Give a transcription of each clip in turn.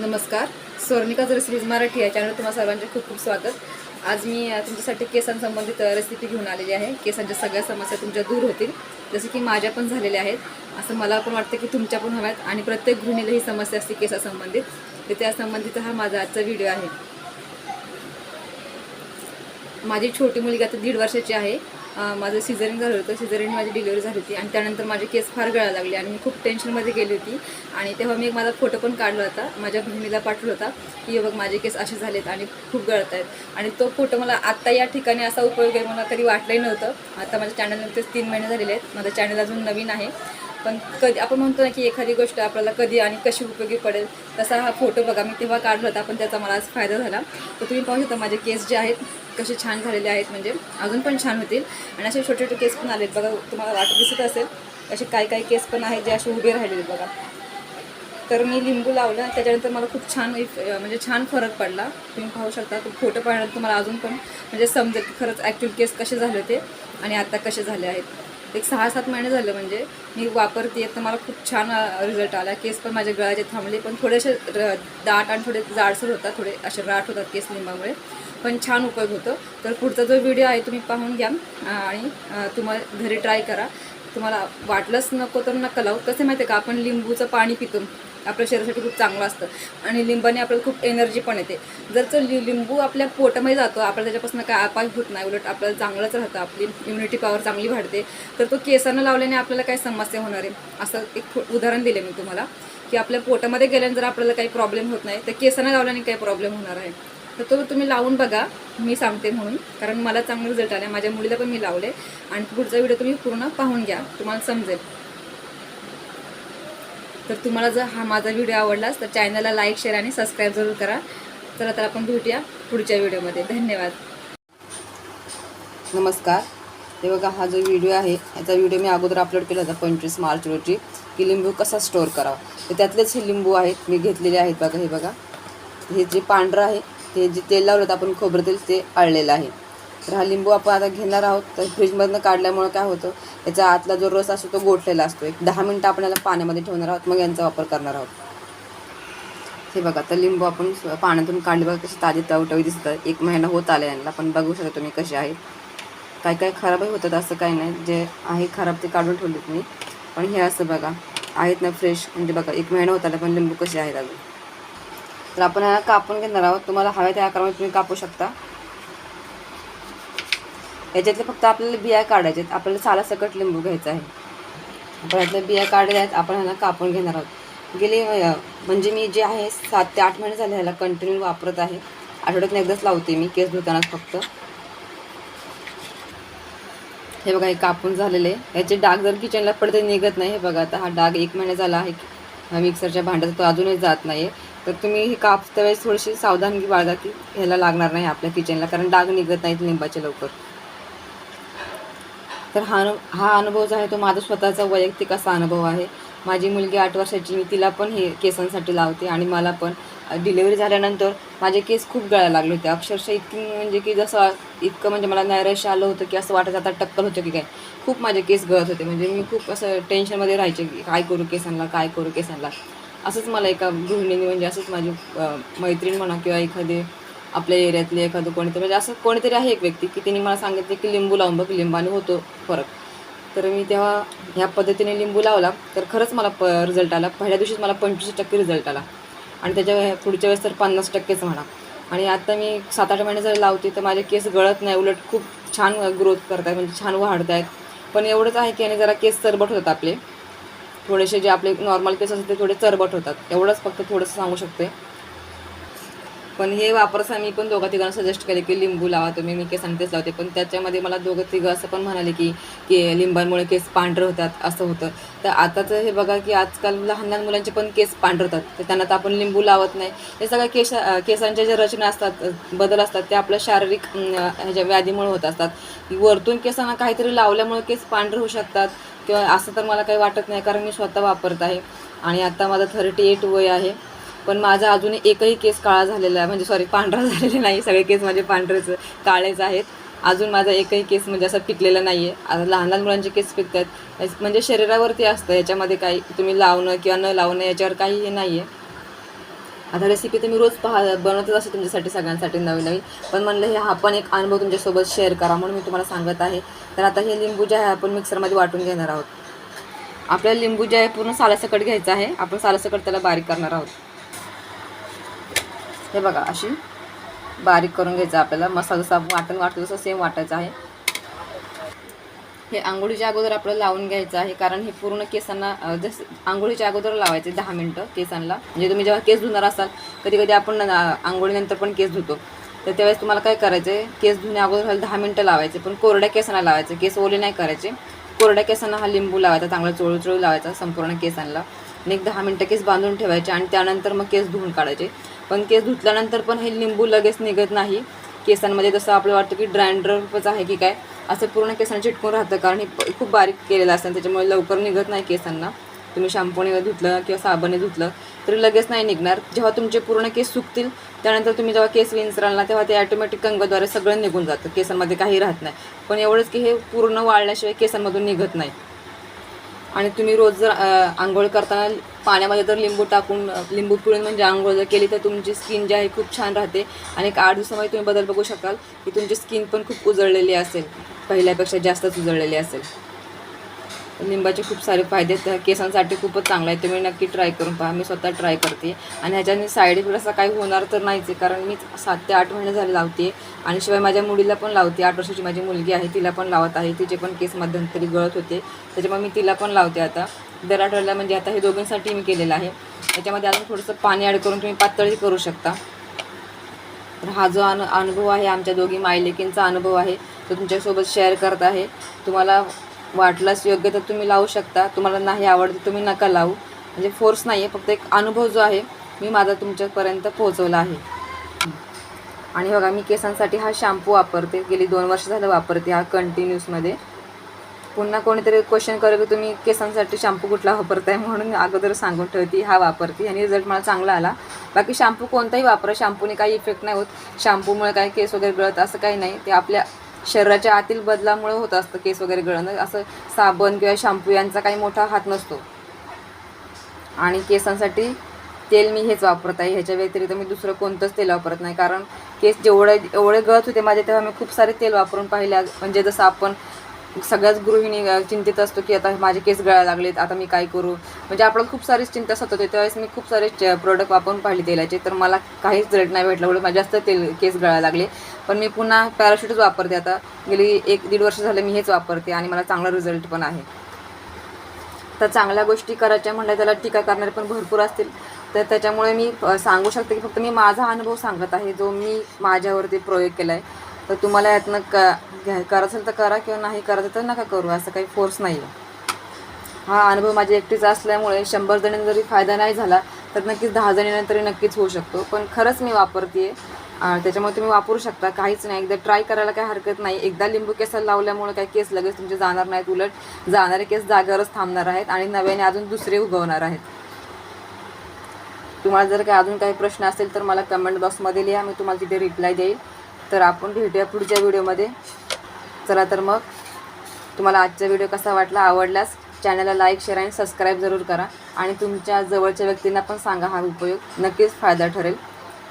नमस्कार. स्वर्णिकाज रेसिपीज मराठी या चॅनल तुम्हाला सर्वांचे खूप खूप स्वागत. आज मी तुमच्यासाठी केसांसंबंधित रेसिपी घेऊन आलेली आहे. केसांच्या सगळ्या समस्या तुमच्या दूर होतील. जसं की माझ्या पण झालेल्या आहेत. असं मला पण वाटतं की तुमच्या पण हव्यात आणि प्रत्येक गृहिणीला ही समस्या असते केसासंबंधित. तर त्या संबंधित हा माझा आजचा व्हिडिओ आहे. माझी छोटी मुलगी आता दीड वर्षाची आहे. माझं सिझरिंग झालं होतं. सिझरीन माझी डिलिव्हरी झाली होती. आणि त्यानंतर माझे केस फार गळायला लागले. आणि मी खूप टेन्शनमध्ये गेली होती. आणि तेव्हा मी एक माझा फोटो पण काढला होता. माझ्या बहिणीला पाठवला होता की बघ माझे केस असे झालेत आणि खूप गळत आहेत. आणि तो फोटो मला आत्ता या ठिकाणी असा उपयोग आहे मला कधी वाटलंही नव्हतं. आता माझ्या चॅनलनंतर तीन महिने झालेले आहेत. माझं चॅनल अजून नवीन आहे. पण कधी आपण म्हणतो ना की एखादी गोष्ट आपल्याला कधी आणि कशी उपयोगी पडेल तसा हा फोटो बघा. मी तेव्हा काढला होता पण त्याचा मला आज फायदा झाला. तर तुम्ही पाहू शकता माझे केस जे आहेत कसे छान झालेले आहेत म्हणजे अजून पण छान होतील. आणि असे छोटे छोटे केस पण आलेत बघा तुम्हाला वाटत दिसत असेल असे काही काही केस पण आहेत जे असे उभे राहिलेले बघा. तर मी लिंबू लावला त्याच्यानंतर मला खूप छान इफ- म्हणजे छान फरक पडला. तुम्ही पाहू शकता तो फोटो पाहिल्यानंतर तुम्हाला अजून पण म्हणजे समजेल की खरंच ॲक्च्युअल केस कसे झाले होते आणि आत्ता कसे झाले आहेत. एक सहा सात महिने झालं म्हणजे मी वापरते तर मला खूप छान रिझल्ट आला. केस पण माझ्या गळाचे थांबले पण थोडेसे र- दाट आणि थोडे जाडसर होतात थोडे असे राट होतात केस लिंबामुळे. पण छान उपयोग होतो. तर पुढचा जो व्हिडिओ आहे तुम्ही पाहून घ्या. आणि तुम्हाला घरी ट्राय करा. तुम्हाला वाटलंच नको तर नका लावू. कसं माहिती आहे का? आपण लिंबूचं पाणी पितो. आपल्या शरीरासाठी खूप चांगलं असतं. आणि लिंबाने आपल्याला खूप एनर्जी पण येते. जर तो लि लिंबू आपल्या पोटामध्ये जातो आपल्याला त्याच्यापासून काय अपाय होत नाही उलट आपल्याला चांगलंच राहतं. आपली इम्युनिटी पॉवर चांगली वाढते. तर तो केसानं लावल्याने आपल्याला काय समस्या होणार आहे. असं एक उदाहरण दिले मी तुम्हाला की आपल्या पोटामध्ये गेल्याने जर आपल्याला काही प्रॉब्लेम होत नाही तर केसानं लावल्याने काही प्रॉब्लेम होणार आहे. तर तो तुम्ही लावून बघा मी सांगते म्हणून. कारण मला चांगले रिझल्ट आले माझ्या मुलीला पण मी लावले आणि पुढचा व्हिडिओ तुम्ही पूर्ण पाहून घ्या. तुम्हाला समजेल. तर तुम्हाला जर हा माझा व्हिडिओ आवडलास तर चॅनलला लाईक शेअर आणि सबस्क्राईब जरूर करा. चला तर आपण भेटूया पुढच्या व्हिडिओमध्ये. धन्यवाद. नमस्कार. हे बघा हा जो व्हिडिओ आहे याचा व्हिडिओ मी अगोदर अपलोड केला होता पंचवीस मार्च रोजी की लिंबू कसा स्टोअर करावा. तर त्यातलेच हे लिंबू आहेत मी घेतलेले आहेत बघा हे बघा. हे जे पांढरं आहे ते जे तेल लावलं होतं आपण खोबरं तेल ते आळलेलं आहे. तर हा लिंबू आपण आता घेणार आहोत. तर फ्रीजमधनं काढल्यामुळं काय होतं याचा आतला जो रस असतो तो गोठलेला असतो. एक दहा मिनटं आपण याला पाण्यामध्ये ठेवणार आहोत मग यांचा वापर करणार आहोत. हे बघा तर लिंबू आपण पाण्यातून काढले बघा कशी ताजे तवटवी दिसतात. एक महिना होत आला यांना पण बघू शकता तुम्ही कसे आहेत काय काय खराबही होतात असं काही नाही. जे आहे खराब ते काढून ठेवलेत मी. पण हे असं बघा आहेत ना फ्रेश म्हणजे बघा एक महिना होत आला पण लिंबू कसे आहेत अजून. तर आपण कापून घेणार आहोत. तुम्हाला हव्या त्या आकारामध्ये तुम्ही कापू शकता. याच्यातले फक्त आपल्याला बिया काढायच्या आहेत. आपल्याला सालासकट लिंबू घ्यायचा आहे. आपण यातल्या बिया काढल्या आहेत आपण ह्याला कापून घेणार आहोत. गेली म्हणजे मी जे आहे सात ते आठ महिने झाले ह्याला कंटिन्यू वापरत आहे. आठवड्यातून एकदाच लावते मी केस धुतानाच फक्त. हे बघा हे कापून झालेले. याचे डाग जर किचनला पडते निघत नाही. हे बघा आता हा डाग एक महिना झाला आहे. हा मिक्सरच्या भांड्याचा तो अजूनही जात नाही तर तुम्ही हे कापता वेळेस थोडीशी सावधानगी बाळगा की ह्याला लागणार नाही आपल्या किचनला कारण डाग निघत नाहीत लिंबाचे लवकर. तर हा अनु हा अनुभव जो आहे तो माझा स्वतःचा वैयक्तिक असा अनुभव आहे. माझी मुलगी आठ वर्षाची मी तिला पण हे केसांसाठी लावते आणि मला पण. डिलेवरी झाल्यानंतर माझे केस खूप गळायला लागले होते. अक्षरशः इतकी म्हणजे की जसं इतकं म्हणजे मला नैराश्य आलं होतं की असं वाटत आता टक्कल होतं की काय. खूप माझे केस गळत होते. म्हणजे मी खूप असं टेन्शनमध्ये राहायचे की काय करू केसांना काय करू केसांना. असंच मला एका गृहिणीने म्हणजे असंच माझी मैत्रीण म्हणा किंवा एखादी आपल्या एरियातले एखादं कोणीतरी म्हणजे असं कोणीतरी आहे एक व्यक्ती की तिने मला सांगितले की लिंबू लावून बघ लिंबाने होतो फरक. तर मी तेव्हा ह्या पद्धतीने लिंबू लावला. तर खरंच मला प रिझल्ट आला. पहिल्या दिवशीच मला पंचवीस टक्के रिझल्ट आला. आणि त्याच्या पुढच्या वेळेस तर पन्नास टक्केच म्हणा. आणि आता मी सात आठ महिने जर लावते तर माझे केस गळत नाही. उलट खूप छान ग्रोथ करत आहेत म्हणजे छान वाढत आहेत पण एवढंच आहे की आणि जरा केस चरबट होतात आपले. थोडेसे जे आपले नॉर्मल केस असतात ते थोडे चरबट होतात. एवढंच फक्त थोडंसं सांगू शकते. पण हे वापरसा मी पण दोघा तिघांना सजेस्ट केले की लिंबू लावा तुम्ही मी केस तेच लावते. पण त्याच्यामध्ये मला दोघं तिघं असं पण म्हणाले की की लिंबांमुळे केस पांढरं होतात असं होतं. तर आताचं हे बघा की आजकाल लहान लहान मुलांचे पण केस पांढरं होतात. तर त्यांना तर आपण लिंबू लावत नाही. हे सगळ्या केस केसांच्या ज्या रचना असतात बदल असतात ते आपल्या शारीरिक ह्याच्या व्याधीमुळे होत असतात. वरतून केसांना काहीतरी लावल्यामुळे केस पांढरे होऊ शकतात किंवा असं तर मला काही वाटत नाही कारण मी स्वतः वापरत आहे. आणि आता माझं थर्टी एट वय आहे. पण माझा अजून एकही केस काळा झालेला आहे. म्हणजे सॉरी पांढरा झालेला नाही. सगळे केस माझे पांढरेच काळेच आहेत. अजून माझा एकही केस म्हणजे असा पिकलेला नाही आहे आता लहान लहान मुलांचे केस पिकतात म्हणजे शरीरावरती असतं. याच्यामध्ये काही तुम्ही लावणं किंवा न लावणं याच्यावर काही हे नाही आहे आता रेसिपी तुम्ही रोज पहा बनवतच असते तुमच्यासाठी सगळ्यांसाठी नवीन नवीन पण म्हणलं हे हा पण एक अनुभव तुमच्यासोबत शेअर करा म्हणून मी तुम्हाला सांगत आहे. तर आता हे लिंबू जे आहे आपण मिक्सरमध्ये वाटून घेणार आहोत. आपल्याला लिंबू जे आहे पूर्ण सालासकट घ्यायचं आहे. आपण सालासकट त्याला बारीक करणार आहोत. हे बघा अशी बारीक करून घ्यायचं आपल्याला. मसाला जसा वाटण वाटतो तसं सेम वाटायचं आहे. हे आंघोळीच्या अगोदर आपलं लावून घ्यायचं आहे कारण हे पूर्ण केसांना जसं आंघोळीच्या अगोदर लावायचे दहा मिनटं केसांना. म्हणजे तुम्ही जेव्हा केस धुणार असाल कधी कधी आपण आंघोळीनंतर पण केस धुतो. तर त्यावेळेस तुम्हाला काय करायचं आहे केस धुण्या अगोदर दहा मिनटं लावायचे पण कोरड्या केसांना लावायचे. केस ओले नाही करायचे. कोरड्या केसांना हा लिंबू लावायचा चांगला चोळू चोळू लावायचा संपूर्ण केसांना आणि एक दहा मिनटं केस बांधून ठेवायचे आणि त्यानंतर मग केस धुवून काढायचे. पण केस धुतल्यानंतर पण हे लिंबू लगेच निघत नाही. केसांमध्ये जसं आपलं वाटतं की ड्रँड्रफच आहे की काय असं पूर्ण केसांना चिटकून राहतं. कारण हे खूप बारीक केलेलं असतं त्याच्यामुळे लवकर निघत नाही केसांना. तुम्ही शॅम्पूने धुतलं किंवा साबणने धुतलं तरी लगेच नाही निघणार. जेव्हा तुमचे पूर्ण केस सुकतील त्यानंतर तुम्ही जेव्हा केस विंचराल ना तेव्हा ते ॲटोमॅटिक कंगद्वारे सगळं निघून जातं. केसांमध्ये काही राहत नाही. पण एवढंच की हे पूर्ण वाळल्याशिवाय केसांमधून निघत नाही. आणि तुम्ही रोज जर आंघोळ करताना पाण्यामध्ये जर लिंबू टाकून लिंबू पिळून म्हणजे आंघोळ जर केली तर तुमची स्किन जी आहे खूप छान राहते. आणि एक आठ दिवसामध्ये तुम्ही बदल बघू शकाल की तुमची स्किन पण खूप उजळलेली असेल. पहिल्यापेक्षा जास्तच उजळलेली असेल. लिंबाचे खूप सारे फायदे आहेत. त्या केसांसाठी खूपच चांगलं आहे. तुम्ही नक्की ट्राय करून पहा. मी स्वतः ट्राय करते. आणि ह्याच्याने साईड इफेक्ट असा काही होणार तर नाहीच आहे. कारण मी सात ते आठ महिने झाले लावते. आणि शिवाय माझ्या मुलीला पण लावते. आठ वर्षाची माझी मुलगी आहे. तिला पण लावत आहे. तिचे पण केस मध्यंतरी गळत होते. त्याच्यामुळे मी तिला पण लावते आता. दर आठवड्याला म्हणजे आता हे दोघींसाठी मी केलेलं आहे. त्याच्यामध्ये अजून थोडंसं पाणी ॲड करून तुम्ही पातळी करू शकता. तर हा जो अनु अनुभव आहे आमच्या दोघी मायलेकींचा अनुभव आहे तो तुमच्यासोबत शेअर करत आहे. तुम्हाला वाटलाच योग्य तर तुम्ही लावू शकता. तुम्हाला नाही आवडते तुम्ही नका लावू. म्हणजे फोर्स नाही आहे फक्त एक अनुभव जो आहे मी माझा तुमच्यापर्यंत पोहोचवला आहे. आणि बघा मी केसांसाठी हा शॅम्पू वापरते. गेली दोन वर्ष झालं वापरते हा कंटिन्यूसमध्ये पुन्हा कोणीतरी क्वेश्चन करेल की तुम्ही केसांसाठी शॅम्पू कुठला वापरताय? म्हणून अगोदर सांगून ठेवते हा वापरते. आणि रिझल्ट मला चांगला आला. बाकी शॅम्पू कोणताही वापरा शॅम्पूने काही इफेक्ट नाही होत. शॅम्पूमुळे काही केस वगैरे गळत असं काही नाही. ते आपल्या शरीराच्या आतील बदलामुळे होत असतं केस वगैरे गळणं असं साबण किंवा शॅम्पू यांचा काही मोठा हात नसतो. आणि केसांसाठी तेल मी हेच वापरत आहे. ह्याच्या व्यतिरिक्त मी दुसरं कोणतंच तेल वापरत नाही. कारण केस जेवढे एवढे गळत होते माझे तेव्हा मी खूप सारे तेल वापरून पाहिले. म्हणजे जसं आपण सगळ्याच गृहिणी चिंतित असतो की आता माझे केस गळायला लागलेत आता मी काय करू? म्हणजे आपल्याला खूप सारी चिंता सतत होते त्यावेळेस मी खूप सारे प्रोडक्ट वापरून पाहिले तेलाचे. तर मला काहीच रिझल्ट नाही भेटला. म्हणून माझे जास्त तेल केस गळायला लागले. पण मी पुन्हा पॅराशूटच वापरते आता. गेली एक दीड वर्ष झालं मी हेच वापरते आणि मला चांगला रिझल्ट पण आहे. तर चांगल्या गोष्टी करायच्या म्हणल्या त्याला टीका करणारे पण भरपूर असतील. तर त्याच्यामुळे मी सांगू शकते की फक्त मी माझा अनुभव सांगत आहे. जो मी माझ्यावरती प्रयोग केला आहे तर तुम्हाला यातनं क घ्या करायचं असेल तर करा किंवा नाही करायचं तर नका करू. असं काही फोर्स नाही आहे हा अनुभव माझ्या एकटीचा असल्यामुळे शंभर जणींना जरी फायदा नाही झाला तर नक्कीच दहा जणींना तरी नक्कीच होऊ शकतो. पण खरंच मी वापरते त्याच्यामुळे तुम्ही वापरू शकता. काहीच नाही. एकदा ट्राय करायला काही हरकत नाही. एकदा लिंबू केसाला लावल्यामुळे काही केस लगेच तुमचे जाणार नाहीत. उलट जाणारे केस जागेवरच थांबणार आहेत आणि नव्याने अजून दुसरे उगवणार आहेत. तुम्हाला जर काही अजून काही प्रश्न असेल तर मला कमेंट बॉक्समध्ये लिहा. मी तुम्हाला तिथे रिप्लाय देईल. तर आपण भेटूया पुढच्या व्हिडिओमध्ये. चला तर मग तुम्हाला आजचा व्हिडिओ कसा वाटला आवडल्यास चॅनलला लाईक शेअर आणि सबस्क्राईब जरूर करा. आणि तुमच्या जवळच्या व्यक्तींना पण सांगा हा उपयोग नक्कीच फायदा ठरेल.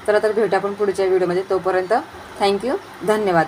चला तर भेटू आपण पुढच्या व्हिडिओमध्ये. तोपर्यंत थँक्यू धन्यवाद.